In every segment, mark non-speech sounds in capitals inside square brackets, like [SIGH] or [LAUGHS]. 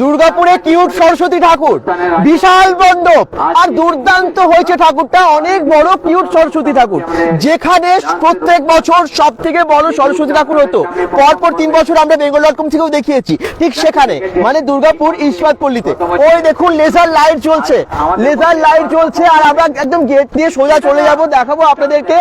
দুর্গাপুরে কিউট সরস্বতী ঠাকুর, বিশাল মণ্ডপ, আর দুর্দান্ত হয়েছে ঠাকুরটা, অনেক বড় কিউট সরস্বতী ঠাকুর। যেখানে প্রত্যেক বছর সব থেকে বড় সরস্বতী ঠাকুর হতো। পরপর তিন বছর আমরা বেঙ্গল থেকেও দেখিয়েছি, ঠিক সেখানে মানে দুর্গাপুর ওই দেখুন লেজার লাইট জ্বলছে লেজার লাইট জ্বলছে, আর আমরা একদম গেট দিয়ে সোজা চলে যাব, দেখাবো আপনাদেরকে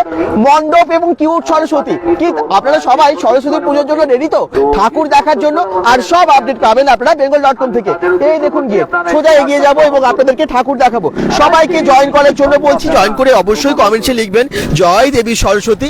মণ্ডপ এবং কিউট সরস্বতী। কি আপনারা সবাই সরস্বতী পুজোর জন্য রেডি তো? ঠাকুর দেখার জন্য, আর সব আপডেট পাবেন আপনারা বেঙ্গল ডট কম থেকে। এই দেখুন গিয়ে, সোজা এগিয়ে যাব এবং আপনাদেরকে ঠাকুর দেখাবো। সবাইকে জয়েন করার জন্য বলছি জয়েন করে অবশ্যই কমেন্টসে লিখবেন, জয় দেবী সরস্বতী।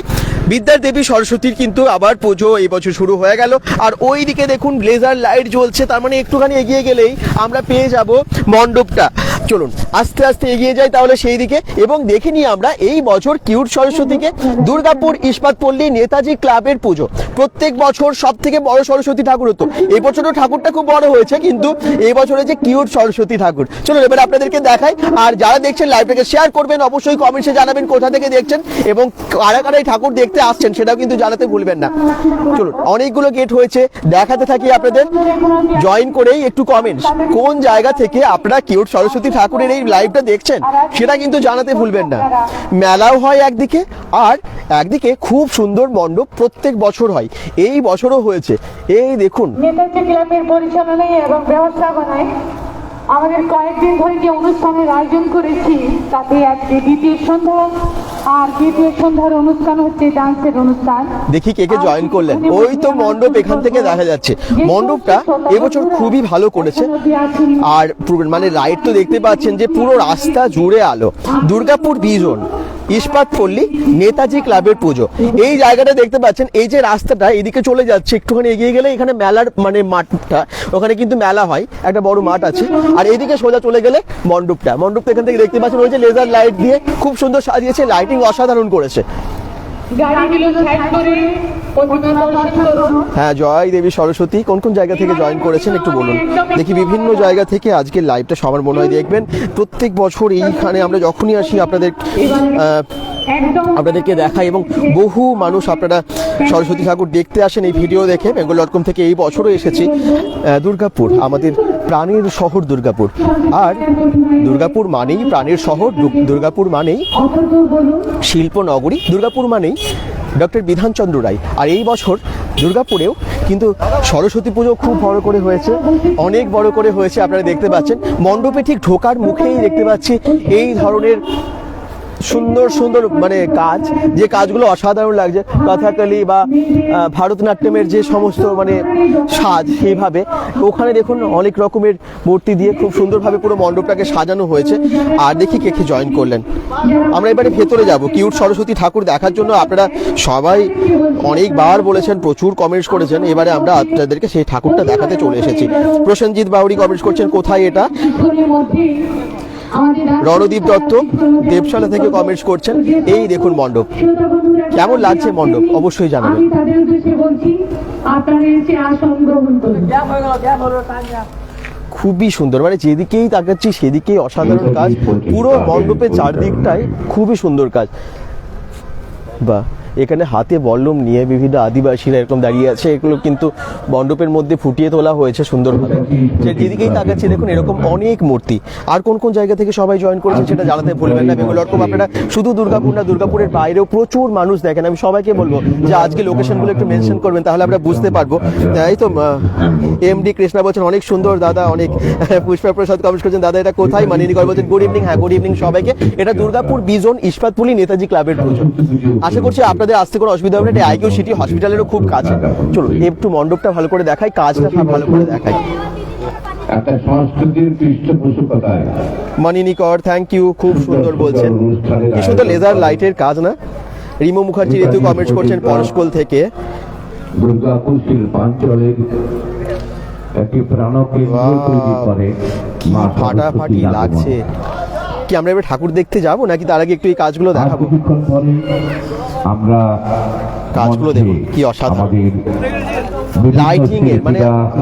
বিদ্যার দেবী সরস্বতীর কিন্তু আবার পুজো এই বছর শুরু হয়ে গেল। আর ওই দিকে দেখুন ব্লেজার লাইট জ্বলছে, তার মানে একটুখানি এগিয়ে গেলেই আমরা পেয়ে যাব মণ্ডপটা। চলুন, আস্তে আস্তে এগিয়ে যাই তাহলে সেই দিকে এবং দেখে নিই আমরা এই বছর কিউট সরস্বতীকে দুর্গাপুর ইস্পাত পল্লী নেতাজি ক্লাবের পুজো। প্রত্যেক বছর সব থেকে বড় সরস্বতী ঠাকুর হতো এই বছরও ঠাকুরটা খুব বড় হয়েছে, কিন্তু এই বছর হয়েছে কিউট সরস্বতী ঠাকুর। চলুন, এবার আপনাদেরকে দেখাই। আর যারা দেখছেন লাইভটাকে শেয়ার করবেন, অবশ্যই কমেন্টসে জানাবেন কোথা থেকে দেখছেন এবং কারা কারা এই ঠাকুর দেখতে আসছেন, সেটাও কিন্তু জানাতে ভুলবেন না। চলুন, অনেকগুলো গেট হয়েছে, দেখাতে থাকি আপনাদের। জয়েন করেই একটু কমেন্টস কোন জায়গা থেকে আপনারা কিউট সরস্বতী ঠাকুরের এই লাইভটা দেখছেন, সেটা কিন্তু জানাতে ভুলবেন না। মেলাও হয় একদিকে, আর একদিকে খুব সুন্দর মণ্ডপ প্রত্যেক বছর হয়। এই বছরও হয়েছে। এই দেখুন। নেতাজি ক্লাবের পরিচালনায় এবং ব্যবস্থাপনায় আমাদের কয়েকদিন ধরে যে অনুষ্ঠানের আয়োজন করেছি তাতে আজকে দ্বিতীয় সন্ধ্যা আর দ্বিতীয় সন্ধ্যার অনুষ্ঠান হচ্ছে ডান্সের অনুষ্ঠান। দেখি কে কে জয়েন করলেন। ওই তো মণ্ডপ এখান থেকে দেখা যাচ্ছে। মণ্ডপটা এবছর খুবই ভালো করেছে। আর মানে লাইট তো দেখতে পাচ্ছেন যে পুরো রাস্তা জুড়ে আলো। দুর্গাপুর বিজন ইস্পাত পল্লী নেতাজি ক্লাবের পুজো। এই জায়গাটা দেখতে পাচ্ছেন, এই যে রাস্তাটা এদিকে চলে যাচ্ছে, একটুখানি এগিয়ে গেলে এখানে মেলার মানে মাঠটা, ওখানে কিন্তু মেলা হয়, একটা বড় মাঠ আছে। আর এদিকে সোজা চলে গেলে মণ্ডপটা। মণ্ডপটা এখান থেকে দেখতে পাচ্ছেন, ওই যে লেজার লাইট দিয়ে খুব সুন্দর সাজিয়েছে লাইটিং অসাধারণ করেছে। গাড়িগুলো সাইড করে প্রতিমা দর্শন করুন। হ্যাঁ জয় দেবী সরস্বতী কোন কোন জায়গা থেকে জয়েন করেছেন একটু বলুন। দেখি বিভিন্ন জায়গা থেকে আজকে লাইভটা সবার মনে হয় দেখবেন। প্রত্যেক বছর এইখানে আমরা যখনই আসি আপনাদের আপনাদেরকে দেখাই এবং বহু মানুষ আপনারা সরস্বতী ঠাকুর দেখতে আসেন এই ভিডিও দেখে। বেঙ্গল ডট কম থেকে এই বছরও এসেছি। দুর্গাপুর আমাদের প্রাণীর শহর দুর্গাপুর। আর দুর্গাপুর মানেই প্রাণীর শহর দুর্গাপুর মানেই শিল্প নগরী দুর্গাপুর মানেই ডক্টর বিধানচন্দ্র রায়। আর এই বছর দুর্গাপুরেও কিন্তু সরস্বতী পুজো খুব বড় করে হয়েছে, অনেক বড় করে হয়েছে, আপনারা দেখতে পাচ্ছেন। মণ্ডপে ঠিক ঢোকার মুখেই দেখতে পাচ্ছি এই ধরনের সুন্দর সুন্দর মানে কাজ, যে কাজগুলো অসাধারণ লাগছে, কথাকলি বা ভারতনাট্যমের যে সমস্ত মানে সাজ, সেইভাবে। ওখানে দেখুন অনেক রকমের মূর্তি দিয়ে খুব সুন্দরভাবে পুরো মণ্ডপটাকে সাজানো হয়েছে। আর দেখি কে কে জয়েন করলেন। আমরা এবারে ভেতরে যাব। কিউট সরস্বতী ঠাকুর দেখার জন্য আপনারা সবাই অনেকবার বলেছেন, প্রচুর কমেন্টস করেছেন। এবারে আমরা আপনাদেরকে সেই ঠাকুরটা দেখাতে চলে এসেছি। প্রসেনজিৎ বাউরি কমেন্টস করছেন, কোথায় এটা? রণদীপ দত্ত দেবশালা থেকে কমেন্টস করছেন। এই দেখুন মণ্ডপ। কেমন লাগছে মণ্ডপ? অবশ্যই জানাবেন। তাদের উদ্দেশ্যে বলছি আপনারা এসে আসন গ্রহণ করুন। খুবই সুন্দর। মানে যেদিকেই তাকাচ্ছি সেদিকেই অসাধারণ কাজ। পুরো মণ্ডপের চারদিকটাই খুবই সুন্দর কাজ। বা এখানে হাতে বল্লম নিয়ে বিভিন্ন আদিবাসীরা এরকম দাঁড়িয়ে আছে। এগুলো কিন্তু মণ্ডপের মধ্যে ফুটিয়ে তোলা হয়েছে সুন্দরভাবে। যে যেদিকেই তাকাচ্ছি, দেখুন, এরকম অনেক মূর্তি। আর কোন কোন জায়গা থেকে সবাই জয়েন করেছেন সেটা জানাতে ভুলবেন না বেঙ্গল ডট আপনারা শুধু দুর্গাপুর না, দুর্গাপুরের বাইরেও প্রচুর মানুষ দেখেন। আমি সবাইকে বলব যে আজকে লোকেশনগুলো একটু মেনশন করবেন, তাহলে আমরা বুঝতে পারব। এই তো এমডি কৃষ্ণা বলছেন, অনেক সুন্দর দাদা, অনেক [LAUGHS] পুষ্পা প্রসাদ কমেন্ট করছেন। দাদা, এটা কোথায়? মানিনি কর বলছেন গুড ইভিনিং হ্যাঁ গুড ইভিনিং সবাইকে। এটা দুর্গাপুর বিজন ইস্পাতপুলি নেতাজি ক্লাবের পুজো আশা করছি আপনাদের আসতে কোনো অসুবিধা হবে না। এটা আইকিউ সিটি হসপিটালেরও খুব কাছে। চলুন একটু মণ্ডপটা ভালো করে দেখাই কাজটা ভালো করে দেখাই। একটা সংস্কৃতির পৃষ্ঠপোষকতায়। মানিনি কর থ্যাংক ইউ খুব সুন্দর বলছেন। কি সুন্দর লেজার লাইটের কাজ না? রিমো মুখার্জি ঋতু কমেন্টস করছেন পরশকোল থেকে। দুর্গাপুর শিল্পাঞ্চলের একটি প্রাণকেন্দ্র তৈরি করে ফাটাফাটি লাগছে। কি আমরা এবার ঠাকুর দেখতে যাব নাকি তার আগে একটু এই কাজগুলো দেখাবো? আমরা কাজগুলো দেখুন, কি অসাধারণ। Lighting এর, মানে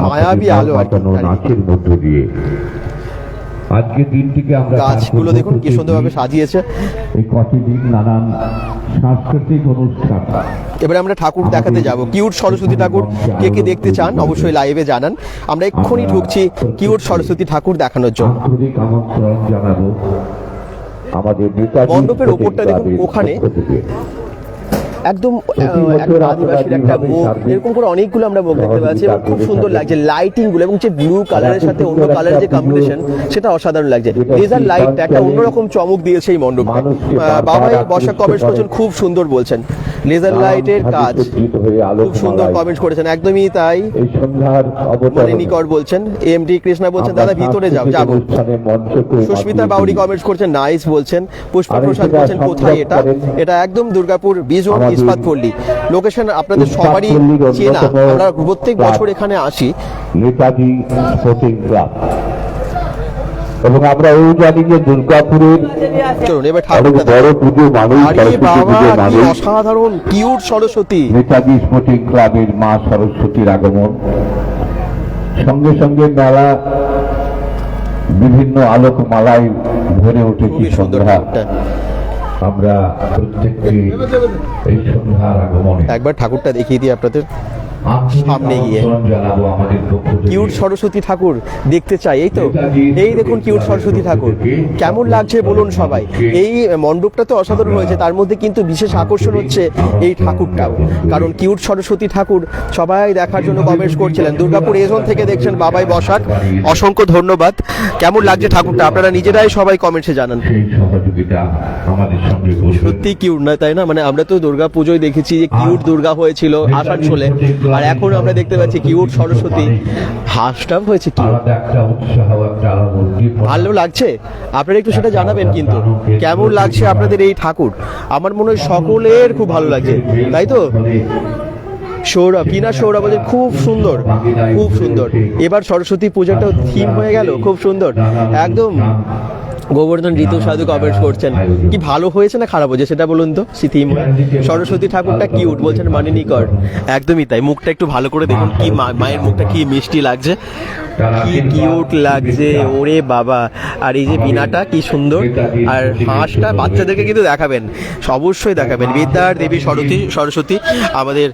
মায়াবী আলো আর। নাচের মধ্য দিয়ে। আজকে দিনটিকে আমরা গাছগুলো দেখুন কি সুন্দরভাবে সাজিয়েছে। এই কটি দিন নানান সাংস্কৃতিক অনুষ্ঠান। এবারে আমরা ঠাকুর দেখাতে যাব। কিউট সরস্বতী ঠাকুর কে কে দেখতে চান অবশ্যই লাইভে জানান। আমরা এক্ষুনি ঢুকছি কিউট সরস্বতী ঠাকুর দেখানোর জন্য। আমন্ত্রণ জানাব। আমাদের মণ্ডপের ওপরটা দেখুন, ওখানে একদম আদিবাসীর একটা মুখ এরকম করে অনেকগুলো আমরা মুখ দেখতে পাচ্ছি এবং খুব সুন্দর লাগছে লাইটিংগুলো এবং যে ব্লু কালারের সাথে অন্য কালারের যে কম্বিনেশন সেটা অসাধারণ লাগছে। লেজার লাইট একটা অন্যরকম চমক দিয়েছে এই মণ্ডপে। বাবা বাবাই বসা কমেন্টস করছেন খুব সুন্দর বলছেন। লেজার লাইটের কাজ। খুব সুন্দর কমেন্টস করেছেন একদমই তাই। অবতারণে মলিনীকর বলছেন এম ডি কৃষ্ণা বলছেন দাদা ভিতরে যাও যাব। সুস্মিতা বাউরি দিন। কমেন্টস করছেন নাইস বলছেন পুষ্পা প্রসাদ বলছেন কোথায় এটা? এটা একদম দুর্গাপুর বিজন ইস্পাত পল্লী। লোকেশন আপনাদের সবারই চেনা। আমরা প্রত্যেক বছর এখানে আসি। নেতাজি ক্লাব এবং আমরা এই জানি যে দুর্গাপুরের চলুন এবার অনেক ঠাকুরটা বড় পুজো মানুষ অসাধারণ কিউট সরস্বতী। নেতাজি স্পোর্টিং ক্লাবের মা সরস্বতীর আগমন। সঙ্গে সঙ্গে মেলা বিভিন্ন আলোকমালায় ভরে খুবই সন্ধ্যা। আমরা প্রত্যেককে এই সন্ধ্যার আগমনে একবার ঠাকুরটা দেখিয়ে দিই আপনাদের। সামনে গিয়ে। কিউট সরস্বতী ঠাকুর দেখতে চাই এই তো? এই দেখুন কিউট সরস্বতী ঠাকুর কেমন লাগছে বলুন সবাই। এই মণ্ডপটা তো অসাধারণ হয়েছে তার মধ্যে কিন্তু বিশেষ আকর্ষণ হচ্ছে এই ঠাকুরটাও। কারণ কিউট সরস্বতী ঠাকুর সবাই দেখার জন্য কমেন্টস করছিলেন। দুর্গাপুর এজন থেকে দেখছেন বাবাই বসাক। অসংখ্য ধন্যবাদ। কেমন লাগছে ঠাকুরটা? আপনারা নিজেরাই সবাই কমেন্টসে জানান। সত্যি কিউট না তাই না? মানে আমরা তো দুর্গা পুজোয় দেখেছি যে কিউট দুর্গা হয়েছিল আসানসোলে। আর এখন আমরা দেখতে পাচ্ছি কিউট সরস্বতী। হাঁসটাও হয়েছে উদ্দীপনা। ভালো লাগছে। আপনারা একটু সেটা জানাবেন কিন্তু। কেমন লাগছে আপনাদের এই ঠাকুর? আমার মনে হয় সকলের খুব ভালো লাগছে। তাই তো? সৌরভ কিনা সৌরভ বলছে খুব সুন্দর খুব সুন্দর। এবার সরস্বতী পূজাটাও থিম হয়ে গেল খুব সুন্দর। একদম গোবর্ধন ঋতু সাধু কমেন্টস করছেন কি ভালো হয়েছে না খারাপ হয়েছে সেটা বলুন তো? সিথিম সরস্বতী ঠাকুরটা কি উঠ বলছেন মানিনিকর একদমই তাই মুখটা একটু ভালো করে দেখুন কি মা- মায়ের মুখটা কি মিষ্টি লাগছে। কি কিউট লাগছে ওরে বাবা। আর এই যে বিনাটা কি সুন্দর আর হাঁসটা বাচ্চাদেরকে কিন্তু দেখাবেন অবশ্যই দেখাবেন। বিদ্যার দেবী সরস্বতী সরস্বতী আমাদের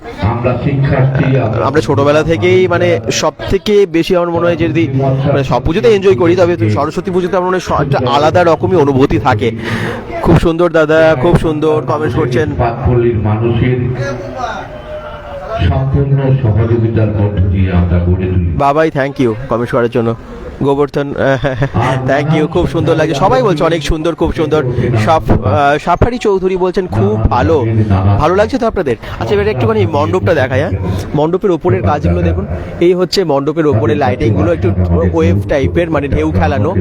আমরা ছোটবেলা থেকেই মানে সব থেকে বেশি আমার মনে হয় যে যদি মানে সব পুজোতে এনজয় করি তবে সরস্বতী পুজোতে আমার মনে হয় একটা আলাদা রকমই অনুভূতি থাকে। খুব সুন্দর দাদা খুব সুন্দর কমেন্টস করছেন। মানুষের সম্পূর্ণ সহযোগিতার মধ্য দিয়ে আমরা গড়ে তুলি। বাবাই থ্যাংক ইউ কমেন্ট করার জন্য। গোবর্ধন থ্যাংক ইউ খুব সুন্দর লাগে সবাই বলছে অনেক সুন্দর, খুব সুন্দর। সাফ সাফারি চৌধুরী বলছেন খুব ভালো। ভালো লাগছে তো আপনাদের? আচ্ছা এবার একটুখানি মণ্ডপটা দেখায় হ্যাঁ। মণ্ডপের ওপরের কাজগুলো দেখুন। এই হচ্ছে মণ্ডপের ওপরে লাইটিংগুলো একটু ওয়েভ টাইপের মানে ঢেউ খেলানো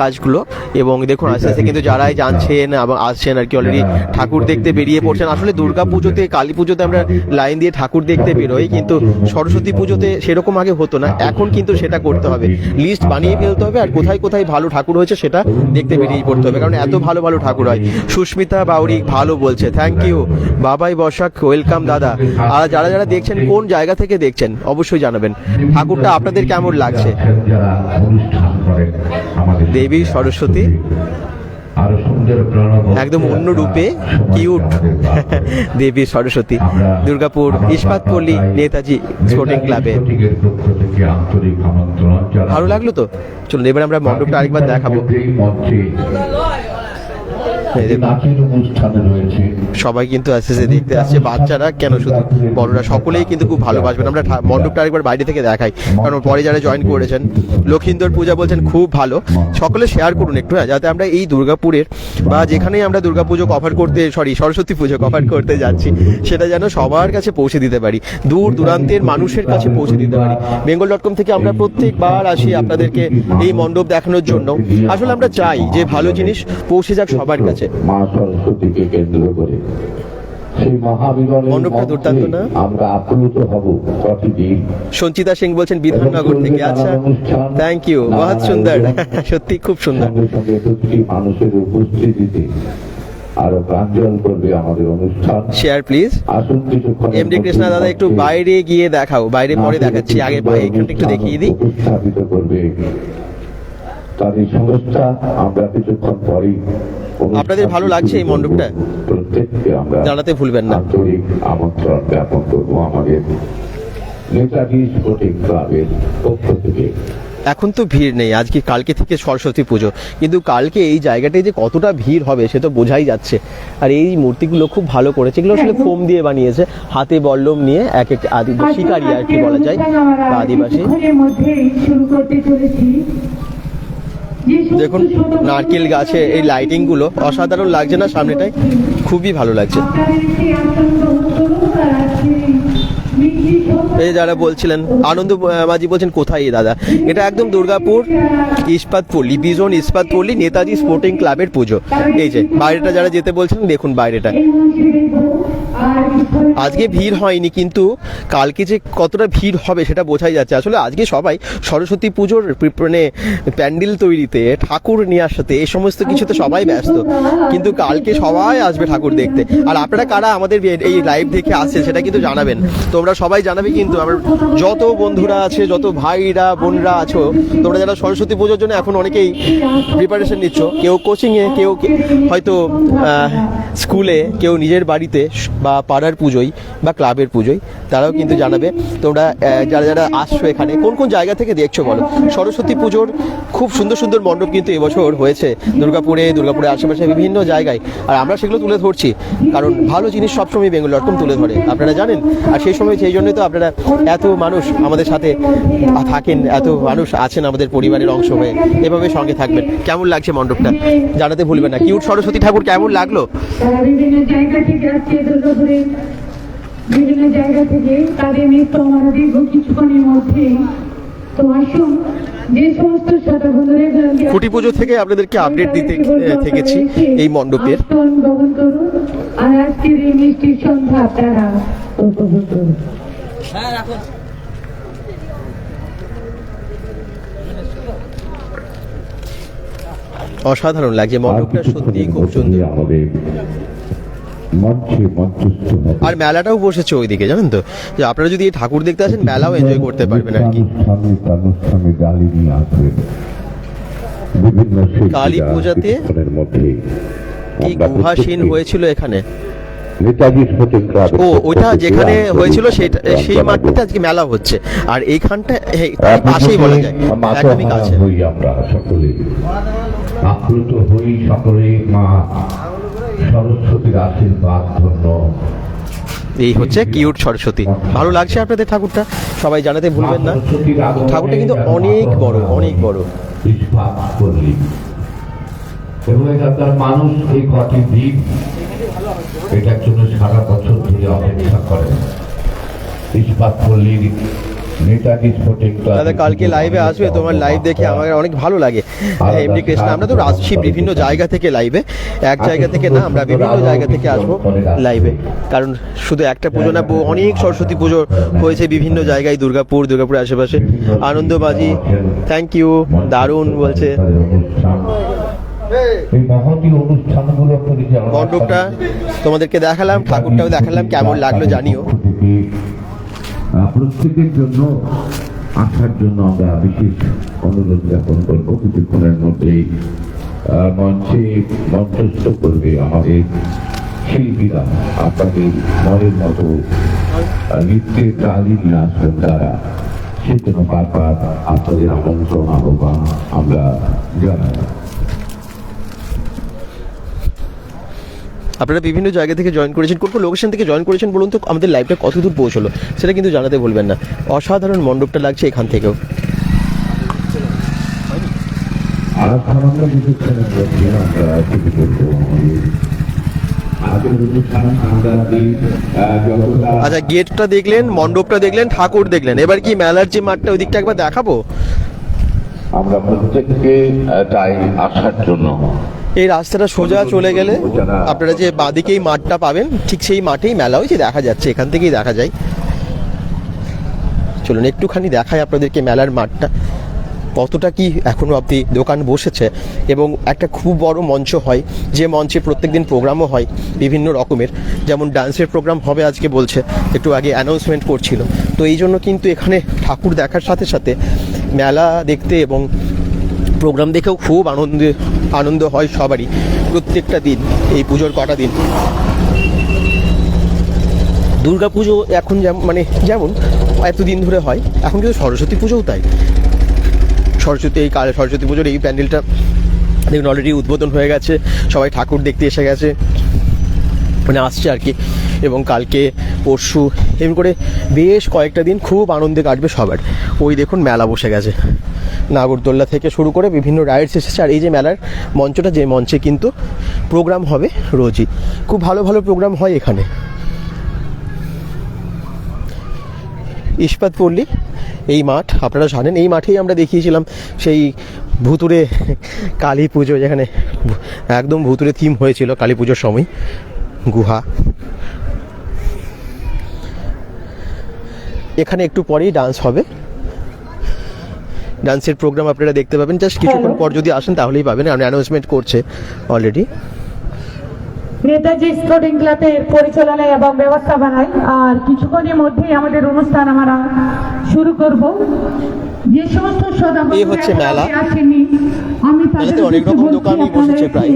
কাজগুলো। এবং দেখুন, আস্তে আস্তে কিন্তু যারাই জানছেন এবং আসছেন আর কি অলরেডি ঠাকুর দেখতে বেরিয়ে পড়ছেন। আসলে দুর্গা পুজোতে, কালী পুজোতে আমরা লাইন দিয়ে ঠাকুর দেখতে বেরোই, কিন্তু সরস্বতী পুজোতে সেরকম আগে হতো না। এখন কিন্তু সেটা করতে হবে। লিস্ট বানিয়ে ফেলতে হবে আর কোথায় কোথায় ভালো ঠাকুর হয়েছে সেটা দেখতে বেরিয়ে পড়তে হবে। কারণ এত ভালো ভালো ঠাকুর হয়। সুস্মিতা বাউরি ভালো বলছে। থ্যাংক ইউ বাবাই বসাক ওয়েলকাম দাদা। আর যারা যারা দেখছেন, কোন জায়গা থেকে দেখছেন, অবশ্যই জানাবেন। ঠাকুরটা আপনাদের কেমন লাগছে? দেবী, সরস্বতী। একদম অন্য রূপে কিউট [LAUGHS] দেবী, সরস্বতী। দুর্গাপুর, ইস্পাতপল্লী, নেতাজি স্পোর্টিং ক্লাবে থেকে আন্তরিক আমন্ত্রণ ভালো লাগল তো? চলুন এবার আমরা মণ্ডপটা আরেকবার দেখাবো। মঞ্চে এই দেখুন, নাচের অনুষ্ঠান রয়েছে সবাই কিন্তু আস্তে আস্তে দেখতে আসছে। বাচ্চারা কেন শুধু বড়রা সকলেই কিন্তু খুব ভালোবাসবেন। আমরা মণ্ডপটা আরেকবার বাইরে থেকে দেখাই। কারণ পরে যারা জয়েন করেছেন লক্ষিন্দর পূজা বলছেন খুব ভালো। সকলে শেয়ার করুন একটু হ্যাঁ যাতে আমরা এই দুর্গাপুরের বা যেখানেই আমরা দুর্গাপুজো কভার করতে সরি সরস্বতী পুজো কভার করতে যাচ্ছি সেটা যেন সবার কাছে পৌঁছে দিতে পারি। দূর দূরান্তের মানুষের কাছে পৌঁছে দিতে পারি। বেঙ্গল ডট কম থেকে আমরা প্রত্যেকবার আসি আপনাদেরকে এই মণ্ডপ দেখানোর জন্য। আসলে আমরা চাই যে ভালো জিনিস পৌঁছে যাক সবার কাছে। মা সরস্বতীকে কেন্দ্র করে। সেই মহাবিবরণের মণ্ডপটা দুর্দান্ত না? আমরা আপ্লুত হব প্রতিদিন। সঞ্চিতা সিং বলছেন বিধাননগর থেকে। আচ্ছা থ্যাংক ইউ বহুত সুন্দর। [LAUGHS] সত্যি খুব সুন্দর। সঙ্গে প্রতিটি মানুষের উপস্থিতিতে আরও প্রাঞ্জল করবে আমাদের অনুষ্ঠান। শেয়ার প্লিজ আসুন কিছুক্ষণ এমডি কৃষ্ণা দাদা একটু বাইরে গিয়ে দেখাও। বাইরে পরে দেখাচ্ছি আগে এখানটা একটু দেখিয়ে দিই। উপস্থাপিত করবে। তাদের সংস্থা আমরা কিছুক্ষণ পরেই আপনাদের ভালো লাগছে এই মণ্ডপটা? প্রত্যেককে আমরা জানাতে ভুলবেন না। আন্তরিক আমন্ত্রণ জ্ঞাপন করব আমাদের নেতাজি স্পোর্টিং ক্লাবের পক্ষ থেকে। এখন তো ভিড় নেই আজকে কালকে থেকে সরস্বতী পুজো। কিন্তু কালকে এই জায়গাটায় যে কতটা ভিড় হবে সে তো বোঝাই যাচ্ছে। আর এই মূর্তিগুলো খুব ভালো করেছে এগুলো আসলে ফোম দিয়ে বানিয়েছে। হাতে বল্লম নিয়ে এক এক আদিবাসী শিকারি আর কি বলা যায় আদিবাসী। দেখুন নারকেল গাছে এই লাইটিংগুলো অসাধারণ লাগছে না সামনেটাই খুবই ভালো লাগছে। এই যারা বলছিলেন, আনন্দ মাঝি বলছেন, কোথায় এই দাদা? এটা একদম দুর্গাপুর, ইস্পাতপল্লী, বিজন ইস্পাতপল্লী, নেতাজি স্পোর্টিং ক্লাবের পুজো। এই যে, বাইরেটা যারা যেতে বলছেন, দেখুন বাইরেটা। আজকে ভিড় হয়নি, কিন্তু কালকে যে কতটা ভিড় হবে সেটা বোঝাই যাচ্ছে। আসলে আজকে সবাই সরস্বতী পুজোর মানে প্যান্ডেল তৈরিতে, ঠাকুর নিয়ে আসাতে এই সমস্ত কিছুতে সবাই ব্যস্ত। কিন্তু কালকে সবাই আসবে ঠাকুর দেখতে। আর আপনারা কারা আমাদের এই লাইভ দেখে আসছেন, সেটা কিন্তু জানাবেন। তোমরা সবাই জানাবে কিন্তু আমার যত বন্ধুরা আছে, যত ভাইরা, বোনরা আছো, তোমরা যারা সরস্বতী পুজোর জন্য এখন অনেকেই প্রিপারেশন নিচ্ছ, কেউ কোচিংয়ে কেউ হয়তো স্কুলে কেউ নিজের বাড়িতে বা পাড়ার পুজোয় বা ক্লাবের পুজোয়, তারাও কিন্তু জানাবে। তোমরা যারা যারা আসছো এখানে, কোন কোন জায়গা থেকে দেখছ বলো? সরস্বতী পুজোর খুব সুন্দর সুন্দর মণ্ডপ কিন্তু এবছর হয়েছে। দুর্গাপুরে দুর্গাপুরের আশেপাশে বিভিন্ন জায়গায়। আর আমরা সেগুলো তুলে ধরছি। কারণ ভালো জিনিস সবসময় বেঙ্গল ডট তুলে ধরে। আপনারা জানেন? আর সেই সময় সেই জন্যই তো আপনারা এত মানুষ আমাদের সাথে থাকেন এত মানুষ আছেন আমাদের পরিবারের অংশ হয়ে। এভাবে সঙ্গে থাকবেন। কেমন লাগছে মণ্ডপটা? জানাতে ভুলবেন না। কিউট সরস্বতী ঠাকুর কেমন লাগল? বিভিন্ন জায়গা থেকে তাদের নৃত্য আমরা দেখব কিছুক্ষণের মধ্যে। তো আসুন খুঁটি পুজো থেকে আপনাদেরকে আপডেট দিতে থেকেছি এই মণ্ডপের। আর আজকের এই সন্ধ্যা আপনারা করুন অসাধারণ লাগছে মণ্ডপটা সত্যি খুব সুন্দর আমাদের মঞ্চে মঞ্চস্থ হবে। আর মেলাটাও বসেছে ওইদিকে জানেন তো? যে আপনারা যদি ঠাকুর দেখতে আসেন মেলাও এনজয় করতে পারবেন আর কি। কালী পূজাতে এই গুহাসীন হয়েছিল এখানে? ও ওইটা যেখানে হয়েছিল সেটা সেই মাঠটিতে আজকে মেলা হচ্ছে। আর এইখানটা এই পাশেই বলা যায় একদমই কাছে আমরা সকলে আপ্লুত হই সকলে মা সরস্বতীর আশীর্বাদ ধন্য। এই হচ্ছে কিউট সরস্বতী। ভালো লাগছে আপনাদের ঠাকুরটা? সবাই জানাতে ভুলবেন না। ঠাকুরটা কিন্তু অনেক বড় অনেক বড়। এবং এখানকার মানুষ এই কটি দিন এটার জন্য সারা বছর ধরে অপেক্ষা করে ইস্পাত পল্লীর দাদা কালকে লাইভে আসবে তোমার লাইভ দেখে আমার অনেক ভালো লাগে। হ্যাঁ, এমনি কৃষ্ণ আমরা তো আসছি বিভিন্ন জায়গা থেকে লাইভে এক জায়গা থেকে না আমরা বিভিন্ন জায়গা থেকে আসব লাইভে কারণ শুধু একটা পুজো না অনেক সরস্বতী পুজো হয়েছে বিভিন্ন জায়গায় দুর্গাপুর দুর্গাপুরের আশেপাশে। আনন্দবাজি থ্যাংক ইউ দারুণ বলছে। মণ্ডপটা তোমাদেরকে দেখালাম ঠাকুরটাও দেখালাম কেমন লাগল জানিও। প্রত্যেকের জন্য আসার জন্য আমরা বিশেষ অনুরোধ জ্ঞাপন করব। কিছুক্ষণের মধ্যেই মঞ্চে মঞ্চস্থ করবে আমাদের শিল্পীরা আপনাদের মনের মতো নৃত্যের তালিম নিয়ে আসবেন তারা সেজন্য বারবার আপনাদের আমন্ত্রণ আহ্বান আমরা জানাই। আপনারা বিভিন্ন জায়গা থেকে জয়েন করেছেন, কোন কোন লোকেশন থেকে জয়েন করেছেন বলুন তো, আমাদের লাইভটা কত দূর পৌঁছলো, সেটা কিন্তু জানাতে ভুলবেন না। অসাধারণ মণ্ডপটা লাগছে এখান থেকেও। আচ্ছা গেটটা দেখলেন, মণ্ডপটা দেখলেন, ঠাকুর দেখলেন। এবার কি মেলার যে মাঠটা ওই দিকটা একবার দেখাবো? আমরা প্রত্যেককে চাই আসার জন্য এই রাস্তাটা সোজা চলে গেলে আপনারা যে বাঁদিকেই মাঠটা পাবেন ঠিক সেই মাঠেই মেলা হয়েছে দেখা যাচ্ছে এখান থেকেই দেখা যায়। চলুন একটুখানি দেখাই আপনাদেরকে মেলার মাঠটা কতটা কি এখনও অবধি দোকান বসেছে এবং একটা খুব বড় মঞ্চ হয় যে মঞ্চে প্রত্যেকদিন প্রোগ্রামও হয় বিভিন্ন রকমের। যেমন ডান্সের প্রোগ্রাম হবে আজকে বলছে একটু আগে অ্যানাউন্সমেন্ট করছিল। তো এই জন্য কিন্তু এখানে ঠাকুর দেখার সাথে সাথে মেলা দেখতে এবং প্রোগ্রাম দেখেও খুব আনন্দ আনন্দ হয় সবারই, প্রত্যেকটা দিন, এই পুজোর কটা দিন। দুর্গা পুজো এখন যেমন মানে যেমন, এতদিন ধরে হয়, এখন কিন্তু সরস্বতী পুজোও তাই। সরস্বতী, এই সরস্বতী পুজোর এই প্যান্ডেলটা দেখুন অলরেডি উদ্বোধন হয়ে গেছে, সবাই ঠাকুর দেখতে এসে গেছে। মানে আসছে আর কি। এবং কালকে, পরশু এমনি করে বেশ কয়েকটা দিন খুব আনন্দে কাটবে সবার। ওই দেখুন মেলা বসে গেছে। নাগরদোল্লা থেকে শুরু করে বিভিন্ন রাইডস এসেছে। আর এই যে মেলার মঞ্চটা, যে মঞ্চে কিন্তু প্রোগ্রাম হবে রোজই। খুব ভালো ভালো প্রোগ্রাম হয় এখানে। ইস্পাত পল্লী, এই মাঠ, আপনারা জানেন, এই মাঠেই আমরা দেখিয়েছিলাম সেই ভুতুরে কালী পুজো, যেখানে একদম ভুতুরে থিম হয়েছিল কালী পুজোর সময়। গুহা। এখানে একটু পরেই ডান্স হবে। ডান্সের প্রোগ্রাম আপনারা দেখতে পাবেন। জাস্ট কিছুক্ষণ পর যদি আসেন তাহলেই পাবেন। অ্যানাউন্সমেন্ট করছে অলরেডি নেতাজি স্পোর্টিং ক্লাবের পরিচালনায় এবং ব্যবস্থাপনায় আর কিছুক্ষণের মধ্যেই আমাদের অনুষ্ঠান আমরা শুরু করব। যে সমস্ত এই হচ্ছে মেলা। আসেনি আমি তাদের অনেক রকম দোকানই বসেছে প্রায়।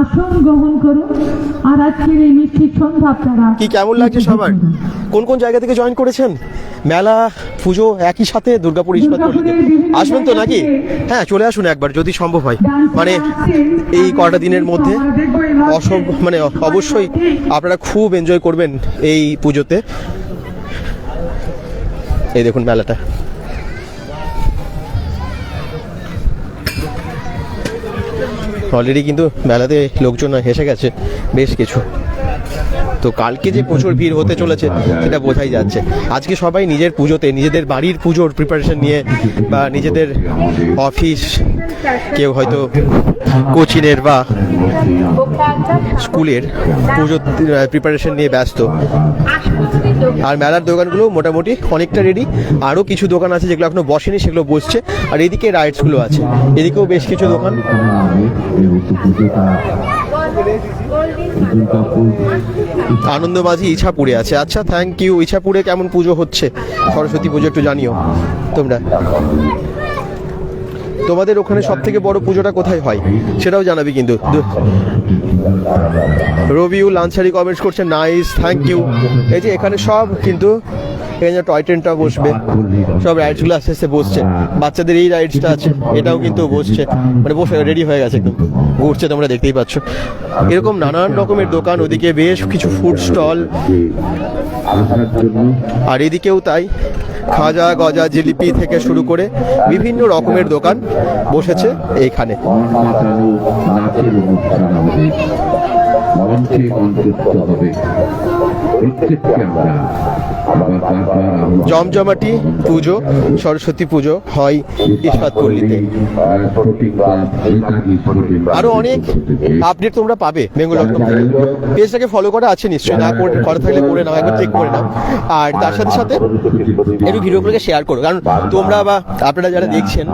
আসন গ্রহণ করুন। আর আজকের এই মিষ্টি সন্ধ্যা আপনারা কি কেমন লাগছে সবার? কোন কোন জায়গা থেকে জয়েন করেছেন? মেলা পুজো একই সাথে দুর্গাপুর ইস্পাত আসবেন তো নাকি? হ্যাঁ চলে আসুন একবার যদি সম্ভব হয়। মানে এই কটা দিনের মধ্যে অসব মানে অবশ্যই আপনারা খুব এনজয় করবেন এই পুজোতে। এই দেখুন মেলাটা। অলরেডি কিন্তু মেলাতে লোকজন এসে গেছে, বেশ কিছু। তো কালকে যে প্রচুর ভিড় হতে চলেছে, সেটা বোঝাই যাচ্ছে। আজকে সবাই নিজের পুজোতে, নিজেদের বাড়ির পুজোর প্রিপারেশন নিয়ে বা নিজেদের অফিস কেউ হয়তো কোচিংয়ের বা স্কুলের পুজোর প্রিপারেশন নিয়ে ব্যস্ত। আর মেলার দোকানগুলো মোটামুটি অনেকটা রেডি আরও কিছু দোকান আছে যেগুলো এখনও বসেনি, সেগুলো বসছে। আর এদিকে রাইডসগুলো আছে। এদিকেও বেশ কিছু দোকান। আনন্দবাজি ইছাপুরে আছে। আচ্ছা থ্যাংক ইউ ইছাপুরে কেমন পুজো হচ্ছে? সরস্বতী পুজো একটু জানিও তোমরা। তোমাদের ওখানে সব থেকে বড় পুজোটা কোথায় হয়? সেটাও জানাবি কিন্তু। রবিউ আনসারি কমেন্টস করছে নাইস থ্যাংক ইউ এই যে এখানে সব কিন্তু এখানে টয় ট্রেনটা বসবে। সব রাইডসগুলো আস্তে আস্তে বসছে। বাচ্চাদের এই রাইডসটা আছে, এটাও কিন্তু বসছে। মানে বসে রেডি হয়ে গেছে একদম। ঘুরছে তোমরা দেখতেই পাচ্ছ। এরকম নানান রকমের দোকান, ওদিকে বেশ কিছু ফুড স্টল আর এদিকেও তাই, খাজা গজা জিলিপি থেকে শুরু করে বিভিন্ন রকমের দোকান বসেছে এইখানে। প্রত্যেককে আমরা জমজমাটি পুজো, সরস্বতী পুজো হয় ইস্পাত পল্লীতে। আরও অনেক আপডেট তোমরা পাবে বেঙ্গল ডট কম থেকে পেজটাকে ফলো করা আছে নিশ্চয়ই, না করে থাকলে করে নাও, একবার চেক করে নাও। আর তার সাথে সাথে একটু ভিডিওগুলোকে শেয়ার করো, কারণ তোমরা বা আপনারা যারা দেখছেন,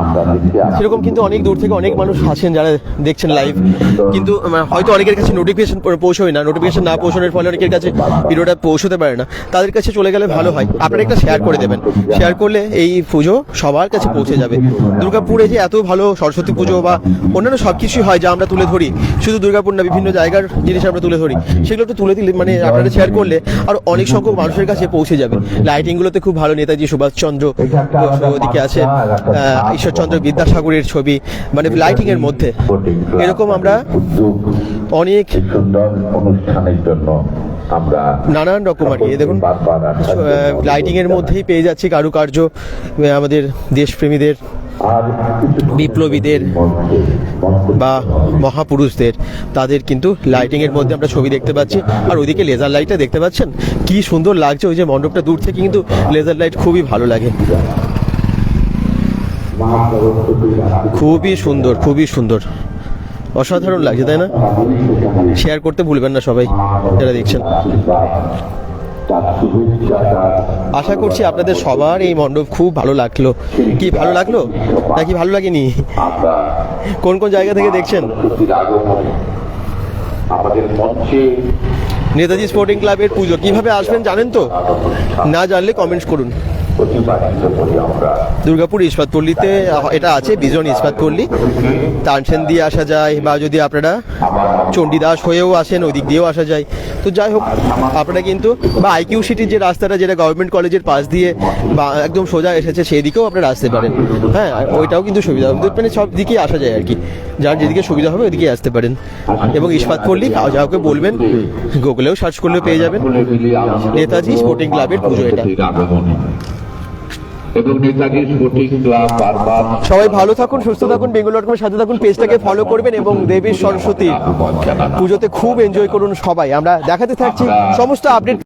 সেরকম কিন্তু অনেক দূর থেকে অনেক মানুষ আছেন যারা দেখছেন লাইভ কিন্তু হয়তো অনেকের কাছে নোটিফিকেশন পৌঁছয় না নোটিফিকেশন না পৌঁছানোর ফলে অনেকের কাছে ভিডিওটা পৌঁছতে পারে না। তাদের কাছে চলে গেলে ভালো হয়। আপনারা একটা শেয়ার করে দেবেন। শেয়ার করলে এই পুজো সবার কাছে পৌঁছে যাবে। দুর্গাপুরে যে এত ভালো সরস্বতী পুজো বা অন্যান্য সব কিছুই হয় যা আমরা তুলে ধরি, শুধু দুর্গাপুর না, বিভিন্ন জায়গার জিনিস আমরা তুলে ধরি, সেগুলো একটু তুলে দিলে মানে আপনারা শেয়ার করলে আর অনেক সংখ্যক মানুষের কাছে পৌঁছে যাবে। লাইটিংগুলোতে খুব ভালো, নেতাজি সুভাষচন্দ্র ওদিকে আছে ঈশ্বরচন্দ্র বিদ্যাসাগরের ছবি মানে লাইটিং এর মধ্যে। এরকম আমরা অনেক অনুষ্ঠানের জন্য আমরা নানান রকম আর কি। দেখুন। লাইটিং এর মধ্যেই পেয়ে যাচ্ছি কারুকার্য আমাদের দেশপ্রেমীদের বিপ্লবীদের বা মহাপুরুষদের। তাদের কিন্তু লাইটিং এর মধ্যে আমরা ছবি দেখতে পাচ্ছি। আর ওইদিকে লেজার লাইটটা দেখতে পাচ্ছেন? কি সুন্দর লাগছে ওই যে মণ্ডপটা দূর থেকে কিন্তু লেজার লাইট খুবই ভালো লাগে। খুবই সুন্দর খুবই সুন্দর। অসাধারণ লাগছে, তাই না? শেয়ার করতে ভুলবেন না সবাই, যারা দেখছেন। আশা করছি আপনাদের সবার এই মণ্ডপ খুব ভালো লাগল। কি, ভালো লাগল? নাকি ভালো লাগেনি? কোন কোন জায়গা থেকে দেখছেন? নেতাজি স্পোর্টিং ক্লাবের পুজো। কীভাবে আসবেন জানেন তো? না জানলে কমেন্টস করুন। দুর্গাপুর ইস্পাতপল্লিতে এটা আছে, বিজন ইস্পাতপল্লি তানসেন দিয়ে আসা যায়, বা যদি আপনারা চণ্ডীদাস হয়েও আসেন, ওই দিক দিয়েও আসা যায়। তো যাই হোক, আপনারা কিন্তু, বা আইকিউ সিটির যে রাস্তাটা যেটা গভর্নমেন্ট কলেজের পাশ দিয়ে, বা একদম সোজা এসেছে সেই দিকেও আপনারা আসতে পারেন। হ্যাঁ ওইটাও কিন্তু সুবিধা হবে। মানে সব দিকেই আসা যায় আর কি। যার যেদিকে সুবিধা হবে ওইদিকে আসতে পারেন। এবং ইস্পাতপল্লি যাকে বলবেন গুগলেও সার্চ করলেও পেয়ে যাবেন। নেতাজি স্পোর্টিং ক্লাবের পুজো এটা। এবং নেতাজি ক্লাব বারবার সবাই ভালো থাকুন, সুস্থ থাকুন, বেঙ্গল ডট সাথে থাকুন, পেজটাকে ফলো করবেন এবং দেবী সরস্বতী পুজোতে খুব এনজয় করুন সবাই। আমরা দেখাতে থাকছি সমস্ত আপডেট